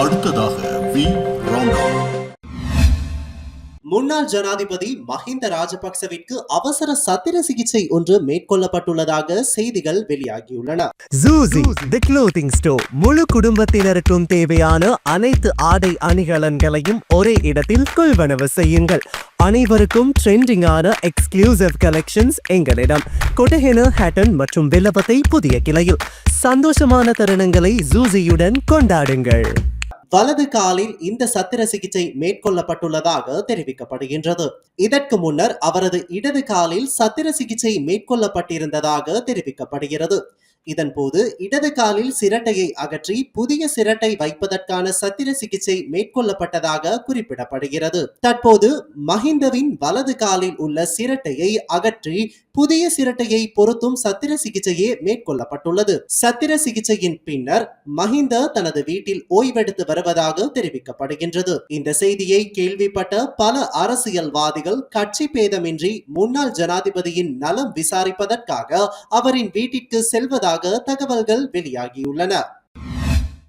அடுத்ததாக we. Round முன்னாள் ஜனாதிபதி மஹிந்த ராஜபக்சவிற்கு அவசர சத்திர சிகிச்சை ஒன்று மேற்கொள்ளப்பட்டுள்ளதாக செய்திகள் வெளியாகியுள்ளன. ஜூசி தி க்ளோத்திங் ஸ்டோர் முழு குடும்பத்தினருக்கும் தேவையான அனைத்து ஆடை அணிகலன்களையும் ஒரே இடத்தில் கொள்வனவு செய்யுங்கள். அனைவருக்கும் ட்ரெண்டிங்கான எக்ஸ்க்ளூசிவ் கலெக்ஷன்ஸ் எங்களிடம். கொட்டஹென ஹேட்டன் மற்றும் வில்லபத்தை புதிய கிளையில். சந்தோஷமான தருணங்களை ஜூசியுடன் கொண்டாடுங்கள். வலது காலில் இந்த சத்திர சிகிச்சை மேற்கொள்ளப்பட்டுள்ளதாக தெரிவிக்கப்படுகின்றது. இதற்கு முன்னர் அவரது இடது காலில் சத்திர சிகிச்சை மேற்கொள்ளப்பட்டிருந்ததாக தெரிவிக்கப்படுகிறது. இதன்போது இடது காலில் சிரட்டையை அகற்றி புதிய சிரட்டை வைப்பதற்கான சத்திர சிகிச்சை மேற்கொள்ளப்பட்டதாக குறிப்பிடப்படுகிறது. தற்போது மஹிந்தவின் வலது காலில் உள்ள சிரட்டையை அகற்றி புதிய சிரட்டையை பொருத்தும் சத்திர சிகிச்சையே மேற்கொள்ளப்பட்டுள்ளது. சத்திர சிகிச்சையின் பின்னர் மஹிந்த தனது வீட்டில் ஓய்வெடுத்து வருவதாக தெரிவிக்கப்படுகின்றது. இந்த செய்தியை கேள்விப்பட்ட பல அரசியல்வாதிகள் கட்சி பேதமின்றி முன்னாள் ஜனாதிபதியின் நலம் விசாரிப்பதற்காக அவரின் வீட்டிற்கு செல்வதாக தகவல்கள் வெளியாகியுள்ளன.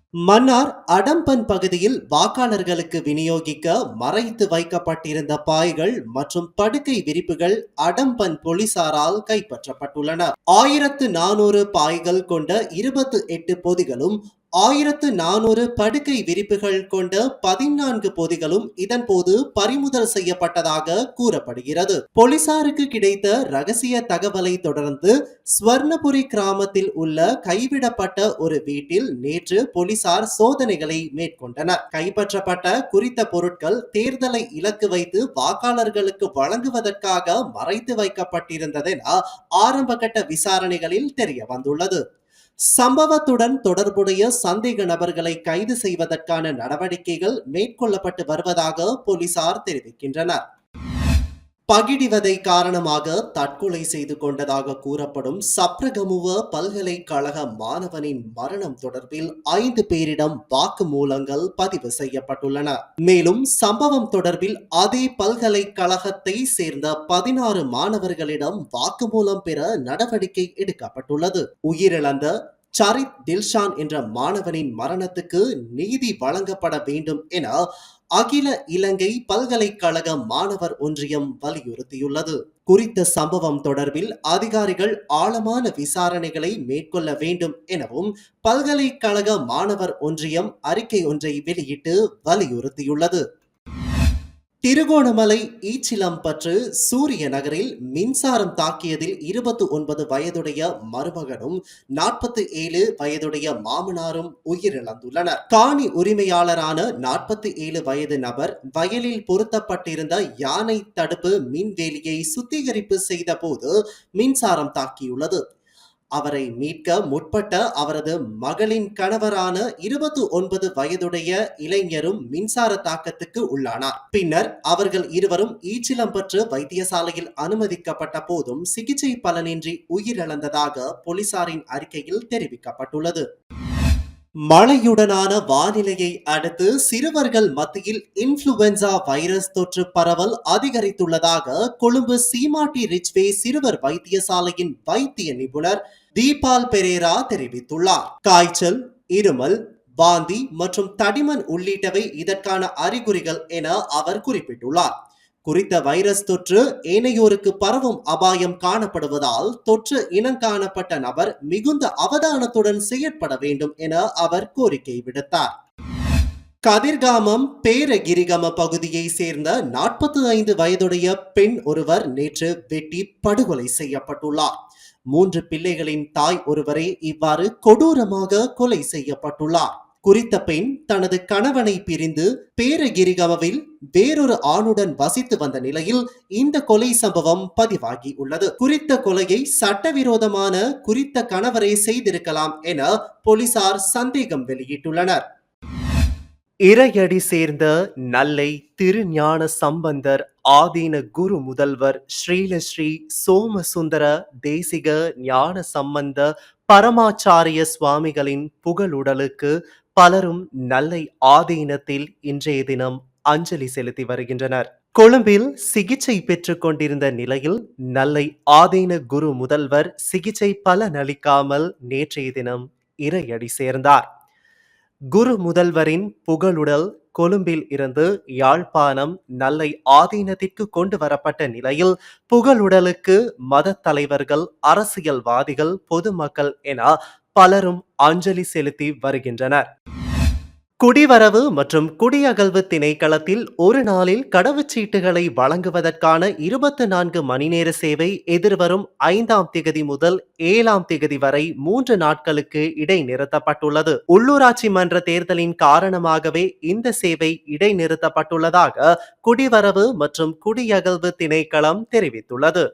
மன்னார் அடம்பன் பகுதியில் வாக்காளர்களுக்கு விநியோகிக்க மறைத்து வைக்கப்பட்டிருந்த பாய்கள் மற்றும் படுக்கை விரிப்புகள் அடம்பன் போலீசாரால் கைப்பற்றப்பட்டுள்ளன. ஆயிரத்து நானூறு பாய்கள் கொண்ட இருபத்து எட்டு பொதிகளும் ஆயிரத்து நானூறு படுக்கை விரிப்புகள் கொண்ட பதினான்கு பொதிகளும் இதன்போது பறிமுதல் செய்யப்பட்டதாக கூறப்படுகிறது. போலீசாருக்கு கிடைத்த ரகசிய தகவலை தொடர்ந்து ஸ்வர்ணபுரி கிராமத்தில் உள்ள கைவிடப்பட்ட ஒரு வீட்டில் நேற்று போலீசார் சோதனைகளை மேற்கொண்டனர். கைப்பற்றப்பட்ட குறித்த பொருட்கள் தேர்தலை இலக்கு வைத்து வாக்காளர்களுக்கு வழங்குவதற்காக மறைத்து வைக்கப்பட்டிருந்ததென ஆரம்பகட்ட விசாரணைகளில் தெரிய வந்துள்ளது சம்பவத்துடன் தொடர்புடைய சந்தேக நபர்களை கைது செய்வதற்கான நடவடிக்கைகள் மேற்கொள்ளப்பட்டு வருவதாக போலீசார் தெரிவிக்கின்றனர். பகிடிவதை காரணமாக தற்கொலை செய்து கொண்டதாக கூறப்படும் சப்ரகமுவ பல்கலைக்கழக மாணவனின் மரணம் தொடர்பில் ஐந்து பேரிடம் வாக்குமூலங்கள் பதிவு செய்யப்பட்டுள்ளன. மேலும் சம்பவம் தொடர்பில் அதே பல்கலைக்கழகத்தை சேர்ந்த பதினாறு மாணவர்களிடம் வாக்குமூலம் பெற நடவடிக்கை எடுக்கப்பட்டுள்ளது. உயிரிழந்த சரித் தில்ஷான் என்ற மாணவனின் மரணத்துக்கு நீதி வழங்கப்பட வேண்டும் என அகில இலங்கை பல்கலைக்கழக மாணவர் ஒன்றியம் வலியுறுத்தியுள்ளது. குறித்த சம்பவம் தொடர்பில் அதிகாரிகள் ஆழமான விசாரணைகளை மேற்கொள்ள வேண்டும் எனவும் பல்கலைக்கழக மாணவர் ஒன்றியம் அறிக்கை ஒன்றை வெளியிட்டு வலியுறுத்தியுள்ளது. திருகோணமலை ஈச்சிலம்பற்று சூரிய நகரில் மின்சாரம் தாக்கியதில் இருபத்தி ஒன்பது வயதுடைய மருமகனும் நாற்பத்தி ஏழு வயதுடைய மாமனாரும் உயிரிழந்துள்ளனர். காணி உரிமையாளரான நாற்பத்தி ஏழு வயது நபர் வயலில் பொருத்தப்பட்டிருந்த யானை தடுப்பு மின்வேலியை சுத்திகரிப்பு செய்த போது மின்சாரம் தாக்கியுள்ளது. அவரை மீட்க முற்பட்ட அவரது மகளின் கணவரான இருபத்தி ஒன்பது வயதுடைய இளைஞரும் மின்சார தாக்கத்துக்கு உள்ளானார். பின்னர் அவர்கள் இருவரும் ஈச்சிலம்பற்று வைத்தியசாலையில் அனுமதிக்கப்பட்ட போதும் சிகிச்சை பலனின்றி உயிரிழந்ததாக போலீசாரின் அறிக்கையில் தெரிவிக்கப்பட்டுள்ளது. மழையுடனான வானிலையை அடுத்து சிறுவர்கள் மத்தியில் இன்ஃப்ளூவென்சா வைரஸ் தொற்று பரவல் அதிகரித்துள்ளதாக கொழும்பு சீமாட்டி ரிச்வே சிறுவர் வைத்தியசாலையின் வைத்திய நிபுணர் தீபால் பெரேரா தெரிவித்துள்ளார். காய்ச்சல் இருமல் வாந்தி மற்றும் தடிமன் உள்ளிட்டவை இதற்கான அறிகுறிகள் என அவர் குறிப்பிட்டுள்ளார். குறித்த வைரஸ் தொற்று ஏனையோருக்கு பரவும் அபாயம் காணப்படுவதால் தொற்று இனங்காணப்பட்ட நபர் மிகுந்த அவதானத்துடன் செயற்பட வேண்டும் என அவர் கோரிக்கை விடுத்தார். கதிர்காமம் பேரகிரிகம பகுதியை சேர்ந்த நாற்பத்தி ஐந்து வயதுடைய பெண் ஒருவர் நேற்று வெட்டி படுகொலை செய்யப்பட்டுள்ளார். மூன்று பிள்ளைகளின் தாய் ஒருவரே இவ்வாறு கொடூரமாக கொலை செய்யப்பட்டுள்ளார். குறித்த பெண் தனது கணவனை பிரிந்து பேரகிரிகவில் வேறொரு ஆணுடன் வசித்து வந்த நிலையில் இந்த கொலை சம்பவம் பதிவாகி உள்ளது குறித்த கொலையை சட்டவிரோதமான குறித்த கணவரை செய்திருக்கலாம் என போலீசார் சந்தேகம் வெளியிட்டுள்ளனர். இறையடி சேர்ந்த நல்லை திருஞான சம்பந்தர் ஆதீன குரு முதல்வர் ஸ்ரீலஸ்ரீ சோமசுந்தர தேசிக ஞான சம்பந்த பரமாச்சாரிய சுவாமிகளின் புகழுடலுக்கு பலரும் நல்லை ஆதீனத்தில் இன்றைய தினம் அஞ்சலி செலுத்தி வருகின்றனர். கொழும்பில் சிகிச்சை பெற்றுக் கொண்டிருந்த நிலையில் நல்லை ஆதீன குரு முதல்வர் சிகிச்சை பலனளிக்காமல் நேற்றைய தினம் இரையடி சேர்ந்தார். குரு முதல்வரின் புகழுடல் கொழும்பில் இருந்து யாழ்ப்பாணம் நல்லை ஆதீனத்திற்கு கொண்டு வரப்பட்ட நிலையில் புகழுடலுக்கு மத தலைவர்கள் அரசியல்வாதிகள் பொதுமக்கள் என பலரும் அஞ்சலி செலுத்தி வருகின்றனர். குடிவரவு மற்றும் குடியகல்வு திணைக்களத்தில் ஒரு நாளில் கடவுச்சீட்டுகளை வழங்குவதற்கான இருபத்தி நான்கு மணி நேர சேவை எதிர்வரும் ஐந்தாம் திகதி முதல் ஏழாம் திகதி வரை மூன்று நாட்களுக்கு இடைநிறுத்தப்பட்டுள்ளது. உள்ளூராட்சி மன்ற தேர்தலின் காரணமாகவே இந்த சேவை இடைநிறுத்தப்பட்டுள்ளதாக குடிவரவு மற்றும் குடியகல்வு திணைக்களம் தெரிவித்துள்ளது.